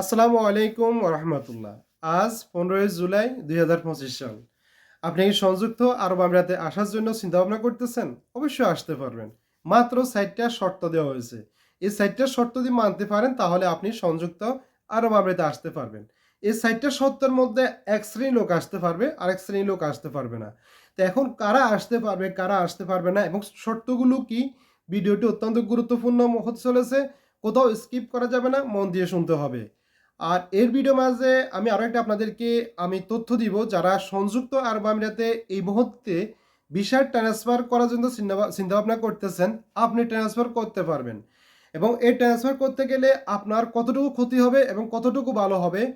আসসালামু আলাইকুম রহমতুল্লাহ। আজ পনেরোই জুলাই দুই হাজার পঁচিশ সাল। আপনি কি সংযুক্ত আরব আমিরাতে আসার জন্য চিন্তা ভাবনা করতেছেন? অবশ্যই আসতে পারবেন। মাত্র সাইটটা শর্ত দেওয়া হয়েছে। এই সাইটটা শর্ত যদি মানতে পারেন, তাহলে আপনি সংযুক্ত আরব আমিরাতে আসতে পারবেন। এই সাইটটা শর্তের মধ্যে এক শ্রেণি লোক আসতে পারবে আর এক শ্রেণি লোক আসতে পারবে না। তো এখন কারা আসতে পারবে, কারা আসতে পারবে না, এবং শর্তগুলো কি? ভিডিওটি অত্যন্ত গুরুত্বপূর্ণ হতে চলেছে। কোথাও স্কিপ করা যাবে না, মন দিয়ে শুনতে হবে। আর এর ভিডিও মাঝে আমি আরও একটা আপনাদেরকে আমি তথ্য দিব যারা সংযুক্ত আরব আমিরাতে এই মুহূর্তে ভিসার ট্রান্সফার করার জন্য চিন্তা- চিন্তাভাবনা করতেছেন, আপনি ট্রান্সফার করতে পারবেন। এবং এই ট্রান্সফার করতে গেলে আপনার কতটুকু ক্ষতি হবে এবং কতটুকু ভালো হবে,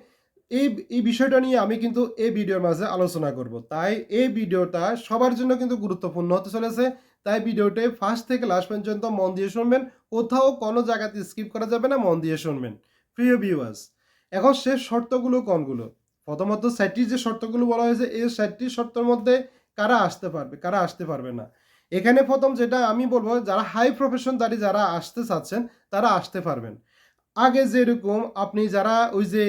এই এই বিষয়টা নিয়ে আমি কিন্তু এই ভিডিওর মাঝে আলোচনা করব। তাই এই ভিডিওটা সবার জন্য কিন্তু গুরুত্বপূর্ণ হতে চলেছে। তাই ভিডিওটি ফার্স্ট থেকে লাস্ট পর্যন্ত মন দিয়ে শুনবেন, কোথাও কোনো জায়গাতে স্কিপ করা যাবে না, মন দিয়ে শুনবেন। প্রিয় ভিউয়ার্স এখন সে শর্তগুলো কোনগুলো? প্রথমত সাইটটির যে শর্তগুলো বলা হয়েছে এই সাইটটির শর্তের মধ্যে কারা আসতে পারবে, কারা আসতে পারবে না। এখানে প্রথম যেটা আমি বলব, যারা হাই প্রফেশন প্রফেশনদারি যারা আসতে চাচ্ছেন, তারা আসতে পারবেন। আগে যেরকম আপনি যারা ওই যে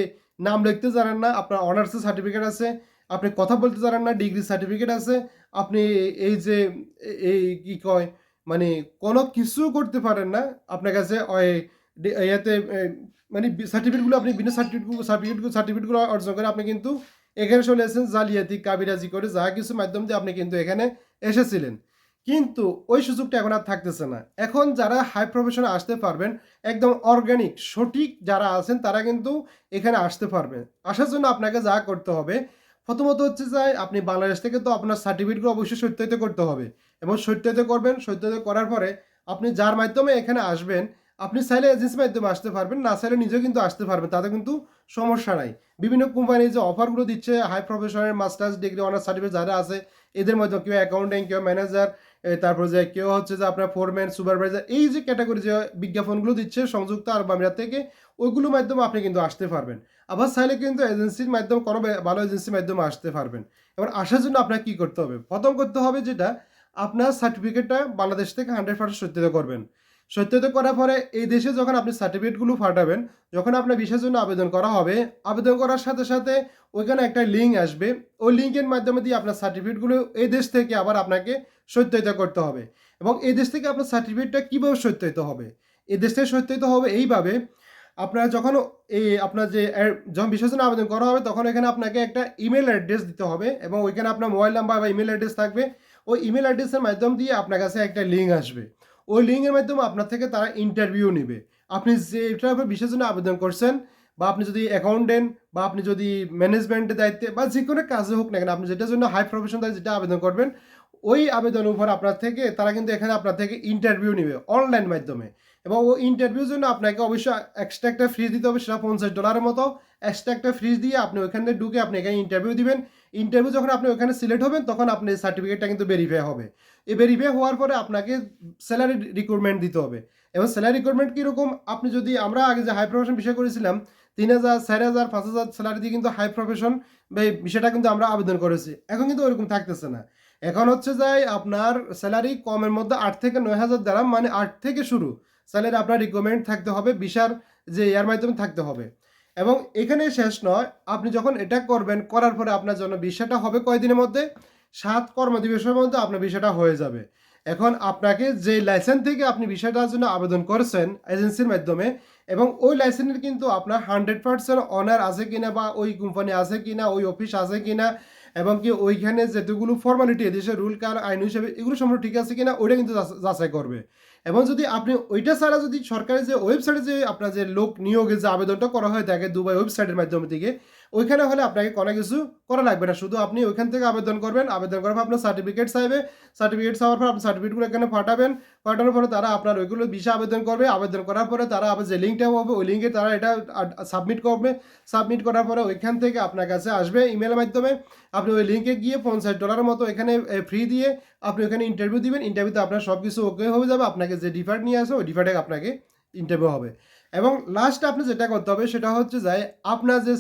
নাম লিখতে জানেন না, আপনার অনার্সের সার্টিফিকেট আছে, আপনি কথা বলতে জানেন না ডিগ্রি সার্টিফিকেট আছে, আপনি এই যে এই কি কয় মানে কোনো কিছু করতে পারেন না, আপনার কাছে ইয়াতে মানে সার্টিফিকেটগুলো আপনি বিনা সার্টিফিকেট সার্টিফিকেট সার্টিফিকেটগুলো অর্জন করে আপনি কিন্তু এখানে চলে এসেছেন জালিয়াতি, কাবিরাজি করে যা কিছু মাধ্যম দিয়ে আপনি কিন্তু এখানে এসেছিলেন। কিন্তু ওই সুযোগটা এখন আর থাকতেছে না। এখন যারা হাই প্রফেশনে আসতে পারবেন, একদম অর্গানিক সঠিক যারা আছেন, তারা কিন্তু এখানে আসতে পারবেন আসার জন্য আপনাকে যা করতে হবে, প্রথমত হচ্ছে যে আপনি বাংলাদেশ থেকে তো আপনার সার্টিফিকেটগুলো অবশ্যই সত্যায়িত করতে হবে। এবং সত্যায়িত করবেন, সত্যায়িত করার পরে আপনি যার মাধ্যমে এখানে আসবেন আপনি চাইলে এজেন্সির মাধ্যমে আসতে পারবেন, না চাইলে নিজেও কিন্তু আসতে পারবেন, তাতে কিন্তু সমস্যা নাই। বিভিন্ন কোম্পানি যে অফারগুলো দিচ্ছে হাই প্রফেশনের মাস্টার্স ডিগ্রি অনার্স সার্টিফিকেট যারা আছে, এদের মধ্যে কেউ অ্যাকাউন্টিং কেউ ম্যানেজার তারপর যে কেউ হচ্ছে যে আপনার ফোরম্যান সুপারভাইজার এই যে ক্যাটাগরি যে বিজ্ঞাপনগুলো দিচ্ছে সংযুক্ত আরব আমিরাত থেকে ওইগুলোর মাধ্যমে আপনি কিন্তু আসতে পারবেন। আবার চাইলে কিন্তু এজেন্সির মাধ্যমে, কোনো ভালো এজেন্সির মাধ্যমে আসতে পারবেন। এবার আসার জন্য আপনার কী করতে হবে? প্রথম করতে হবে যেটা, আপনার সার্টিফিকেটটা বাংলাদেশ থেকে হান্ড্রেড পার্সেন্ট সত্যিত করবেন। সত্যিত করার পরে এই দেশে যখন আপনি সার্টিফিকেটগুলো পাঠাবেন, যখন আপনার বিষয়ের জন্য আবেদন করা হবে, আবেদন করার সাথে সাথে ওইখানে একটা লিঙ্ক আসবে। ওই লিঙ্কের মাধ্যমে দিয়ে আপনার সার্টিফিকেটগুলো এই দেশ থেকে আবার আপনাকে সত্যায়িত করতে হবে। এবং এই দেশ থেকে আপনার সার্টিফিকেটটা কীভাবে সত্যায়িত হবে? এই দেশ থেকে সত্যায়িত হবে এইভাবে, আপনার যখন এই আপনার যে যখন বিষয়ের জন্য আবেদন করা হবে, তখন এখানে আপনাকে একটা ইমেল অ্যাড্রেস দিতে হবে এবং ওইখানে আপনার মোবাইল নাম্বার বা ইমেল অ্যাড্রেস থাকবে। ওই ইমেল অ্যাড্রেসের মাধ্যম দিয়ে আপনার কাছে একটা লিঙ্ক আসবে। ওই লিঙ্কের মাধ্যমে আপনার থেকে তারা ইন্টারভিউ নেবে। আপনি যে এটার উপর বিশেষ জন্য আবেদন করছেন বা আপনি যদি অ্যাকাউন্টেন্ট বা আপনি যদি ম্যানেজমেন্টের দায়িত্বে বা যে কোনো কাজে হোক না কেন, আপনি যেটার জন্য হাই প্রফেশন যেটা আবেদন করবেন, ওই আবেদনের উপর আপনার থেকে তারা কিন্তু এখানে আপনার থেকে ইন্টারভিউ নেবে অনলাইন মাধ্যমে। এবং ওই ইন্টারভিউর জন্য আপনাকে অবশ্যই এক্সট্রা একটা ফ্রিজ দিতে হবে, সেটা পঞ্চাশ ডলারের মতো। এক্সট্রা একটা ফ্রিজ দিয়ে আপনি ওইখানে ঢুকে আপনি এখানে ইন্টারভিউ দিবেন। ইন্টারভিউ যখন আপনি ওখানে সিলেক্ট হবেন, তখন আপনি সার্টিফিকেটটা কিন্তু ভেরিফাই হবে। এই ভেরিফাই হওয়ার পরে আপনাকে স্যালারি রিক্রুটমেন্ট দিতে হবে। এবং স্যালারি রিক্রুটমেন্ট কীরকম? আপনি যদি আমরা আগে যে হাই প্রফেশন বিষয় করেছিলাম, তিন হাজার, চার হাজার, পাঁচ হাজার স্যালারি দিয়ে কিন্তু হাই প্রফেশন বিষয়টা কিন্তু আমরা আবেদন করেছি। এখন কিন্তু ওরকম থাকতেছে না। এখন হচ্ছে যে আপনার স্যালারি কমের মধ্যে আট থেকে নয় হাজার দ্বারা মানে আট থেকে শুরু। স্যালারি আপনার রিকমেন্ড থাকতে হবে বিশার যে ইয়ার মাধ্যমে থাকতে হবে। এবং এখানে শেষ নয়, আপনি যখন এটা করবেন, করার পরে আপনার জন্য বিষয়টা হবে কয়দিনের মধ্যে? সাত কর্মদিবসের মধ্যে আপনার বিষয়টা হয়ে যাবে। এখন আপনাকে যে লাইসেন্স থেকে আপনি বিষয়টার জন্য আবেদন করেছেন এজেন্সির মাধ্যমে, এবং ওই লাইসেন্সের কিন্তু আপনার হান্ড্রেড পার্সেন্ট অনার আছে কিনা বা ওই কোম্পানি আছে কিনা, ওই অফিস আছে কিনা এবং কি ওইখানে যেটুকুলো ফর্মালিটি এদেশের রুল কার আইন হিসেবে এগুলো সম্পর্কে ঠিক আছে কিনা, ওইটা কিন্তু যাচ- যাচাই করবে। এবং যদি আপনি ওইটা ছাড়া যদি সরকারের যে ওয়েবসাইটে যে আপনার যে লোক নিয়োগে যে আবেদনটা করা হয় থাকে দুবাই ওয়েবসাইটের মাধ্যমে থেকে ওইখানে হলে আপনাকে কোনো কিছু করা লাগবে না। শুধু আপনি ওইখান থেকে আবেদন করবেন। আবেদন করার পর আপনার সার্টিফিকেট চাইবে। সার্টিফিকেট চাওয়ার পর আপনি সার্টিফিকেটগুলো এখানে পাঠাবেন। পাঠানোর পরে তারা আপনার ওইগুলো বিষয় আবেদন করবে। আবেদন করার পরে তারা আবার যে লিঙ্কটা হবে ওই লিঙ্কে তারা এটা সাবমিট করবে। সাবমিট করার পরে ওইখান থেকে আপনার কাছে আসবে ইমেলের মাধ্যমে। আপনি ওই লিঙ্কে গিয়ে পঞ্চাশ ডলারের মতো এখানে ফ্রি দিয়ে আপনি ওখানে ইন্টারভিউ দিবেন। ইন্টারভিউতে আপনার সব কিছু ওকে হয়ে যাবে। আপনাকে যে ডিফার্ট নিয়ে আসে ওই ডিফার্টে আপনাকে ইন্টারভিউ হবে। এবং লাস্ট আপনি যেটা করতে হবে, সেটা হচ্ছে যায় আপনার যে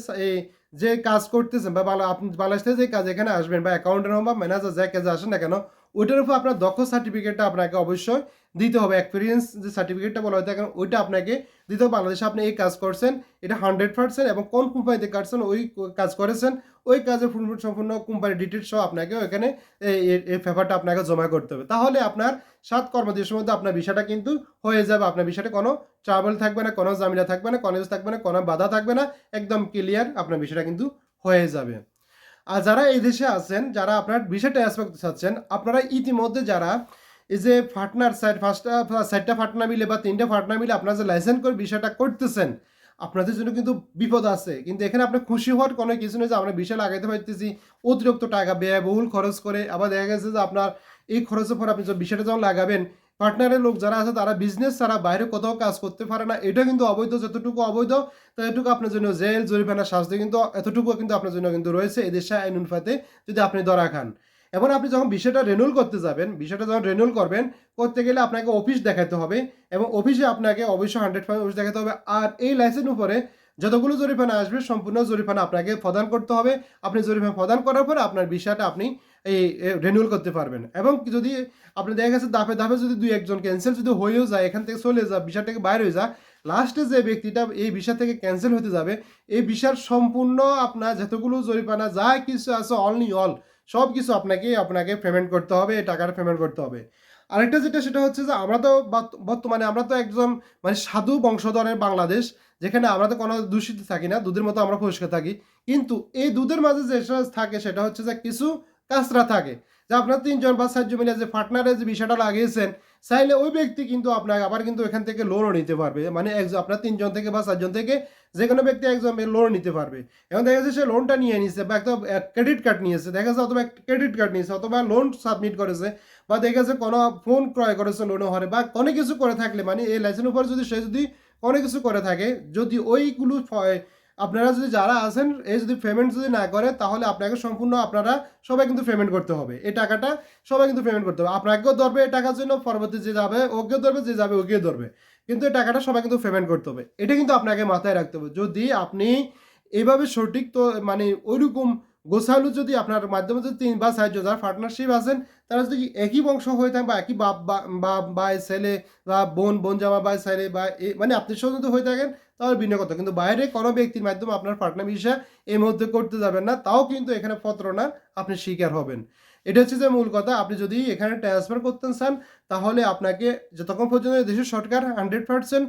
যে কাজ করতেছেন বা আপনি বাংলাদেশ যে কাজ এখানে আসবেন বা অ্যাকাউন্টের হোক বা ম্যানেজার যে কাজে আসেন না কেন ওইটার উপর আপনার দক্ষ সার্টিফিকেটটা আপনাকে অবশ্যই দিতে হবে। এক্সপিরিয়েন্স যে সার্টিফিকেটটা বলা হয় থাকে ওইটা আপনাকে দিতে হবে। বাংলাদেশে আপনি এই কাজ করছেন, এটা হান্ড্রেড পার্সেন্ট এবং কোন কোম্পানিতে কাটছেন ওই কাজ করেছেন, ওই কাজের ফুল সম্পূর্ণ কোম্পানির ডিটেলস সহ আপনাকে ওইখানে এই- পেপারটা আপনাকে জমা করতে হবে। তাহলে আপনার সাত কর্মদিবসের মধ্যে আপনার বিষয়টা কিন্তু হয়ে যাবে। আপনার বিষয়টা কোনো ট্রাভেল থাকবে না, কোনো জামিলা থাকবে না কলেজ থাকবে না, কোনো বাধা থাকবে না, একদম ক্লিয়ার আপনার বিষয়টা কিন্তু হয়ে যাবে। আর যারা এই দেশে আছেন, যারা আপনার বিষয় ট্রান্সফার করতে চাচ্ছেন, আপনারা ইতিমধ্যে যারা এই যে ফাটনার সাইড ফার্স্টটা সাইডটা ফাটনা মিলে বা তিনটা ফাটনা মিলে আপনারা যে লাইসেন্স করে বিষয়টা করতেছেন, আপনাদের জন্য কিন্তু বিপদ আছে। কিন্তু এখানে আপনি খুশি হওয়ার কোনো কিছু নেই যে আমরা বিষয় লাগাইতে পারতেছি, অতিরিক্ত টাকা ব্যয়বহুল খরচ করে। আবার দেখা গেছে যে আপনার এই খরচের পর আপনি বিষয়টা যখন লাগাবেন পার্টনারের লোক যারা আছে, তারা বিজনেস ছাড়া বাইরে কোথাও কাজ করতে পারে না। এটা কিন্তু অবৈধ, যতটুকু অবৈধ, ততটুকু আপনার জন্য জেল জরিমানা শাস্তি কিন্তু, এতটুকু কিন্তু আপনার জন্য কিন্তু রয়েছে এদেশে আইন অনুপাতে, যদি আপনি ধরা খান। এবং আপনি যখন বিষয়টা রেনুল করতে যাবেন, বিষয়টা যখন রেনুল করবেন, করতে গেলে আপনাকে অফিস দেখাতে হবে এবং অফিসে আপনাকে অবশ্যই হান্ড্রেড পার্সেন্ট অফিস দেখাতে হবে। আর এই লাইসেন্স উপরে যতগুলো জরিমানা আসবে, সম্পূর্ণ জরিমানা আপনাকে প্রদান করতে হবে। আপনি জরিমানা প্রদান করার পরে আপনার বিষয়টা আপনি এই রেনুয়াল করতে পারবেন। এবং যদি আপনি দেখা গেছে দাপে দাপে যদি দুই একজন ক্যান্সেল যদি হয়েও যায়, এখান থেকে চলে যায় বিষয় থেকে বাইরে হয়ে যায় লাস্টে যে ব্যক্তিটা এই বিষয় থেকে ক্যান্সেল হতে যাবে, এই বিষয়ের সম্পূর্ণ আপনার যতগুলো জরিপানা যা কিছু আছে অনলি অল সব কিছু আপনাকে আপনাকে পেমেন্ট করতে হবে টাকাটা পেমেন্ট করতে হবে। আরেকটা যেটা, সেটা হচ্ছে যে আমরা তো বর্তমানে আমরা তো একদম মানে সাধু বংশধরের বাংলাদেশ, যেখানে আমরা তো কোনো দূষিত থাকি না, দুধের মতো আমরা পরিষ্কার থাকি। কিন্তু এই দুধের মাঝে যেটা থাকে, সেটা হচ্ছে যে কিছু কাঁচরা থাকে। যে আপনার তিনজন বা চারজন মিলে যে পার্টনারে যে বিষয়টা লাগিয়েছেন, চাইলে ওই ব্যক্তি কিন্তু আপনাকে আবার কিন্তু এখান থেকে লোনও নিতে পারবে। মানে একজন আপনার তিনজন থেকে বা চারজন থেকে যে কোনো ব্যক্তি একজন লোন নিতে পারবে। এবং দেখা যাচ্ছে সে লোনটা নিয়ে নিছে বা একটা ক্রেডিট কার্ড নিয়েছে। দেখা যাচ্ছে অথবা ক্রেডিট কার্ড নিয়েছে, অথবা লোন সাবমিট করেছে, বা দেখা যাচ্ছে কোনো ফোন ক্রয় করেছে লোনে হরে, বা অনেক কিছু করে থাকলে মানে এই লাইসেন্স উপর যদি সে যদি অনেক কিছু করে থাকে, যদি ওইগুলো আপনারা যদি যারা আছেন এই যদি পেমেন্ট যদি না করে, তাহলে আপনাকে সম্পূর্ণ আপনারা সবাই কিন্তু পেমেন্ট করতে হবে। এই টাকাটা সবাই কিন্তু পেমেন্ট করতে হবে। আপনাকেও ধরবে এই টাকার জন্য, পরবর্তী যে যাবে ওকে ধরবে, যে যাবে ওকে ধরবে। কিন্তু এই টাকাটা সবাই কিন্তু পেমেন্ট করতে হবে। এটা কিন্তু আপনাকে মাথায় রাখতে হবে। যদি আপনি এইভাবে সঠিক তো মানে ওইরকম গোছালু যদি আপনার মাধ্যমে যদি তিন বা চারজন যারা পার্টনারশিপ আছেন, তারা যদি একই বংশ হয়ে থাকে বা একই বাপ, বা- বাপ বাই ছেলে বা বোন বোন জামা বাই ছেলে বা মানে আপনি স্বজন হয়ে থাকেন, তাহলে ভিন্ন কথা। কিন্তু বাইরে কোনো ব্যক্তির মাধ্যমে আপনার পার্টনার বিষয় এই মধ্যে করতে যাবেন না, তাও কিন্তু এখানে প্রতারণা আপনি শিকার হবেন। এটা হচ্ছে যে মূল কথা। আপনি যদি এখানে ট্রান্সফার করতে চান, তাহলে আপনাকে যতক্ষণ পর্যন্ত দেশের সরকার হান্ড্রেড পার্সেন্ট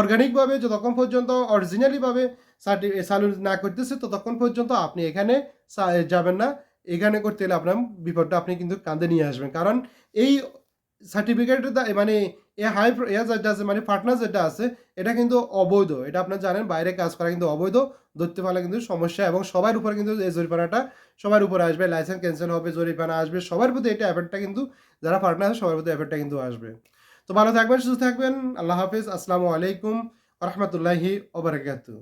অর্গানিকভাবে যতক্ষণ পর্যন্ত অরিজিনালিভাবে চালু না করতেছে, ততক্ষণ পর্যন্ত আপনি এখানে যাবেন না। এখানে করতে গেলে আপনার বিপদটা আপনি কিন্তু কাঁধে নিয়ে আসবেন। কারণ এই সার্টিফিকেটটা মানে এ হাই এ যেটা আছে মানে পার্টনার যেটা আছে, এটা কিন্তু অবৈধ। এটা আপনার জানেন, বাইরে কাজ করা কিন্তু অবৈধ। ধরতে পারলে কিন্তু সমস্যা এবং সবার উপরে কিন্তু এই জরিমানাটা সবার উপরে আসবে। লাইসেন্স ক্যান্সেল হবে, জরিমানা আসবে, সবার প্রতি এটা এফেক্টটা কিন্তু, যারা পার্টনার আছে, সবার প্রতি এফেক্টটা কিন্তু আসবে। তো ভালো থাকবেন সুস্থ থাকবেন। আল্লাহ হাফিজ। আসসালামু আলাইকুম রহমতুল্লাহি ওবরাকাতু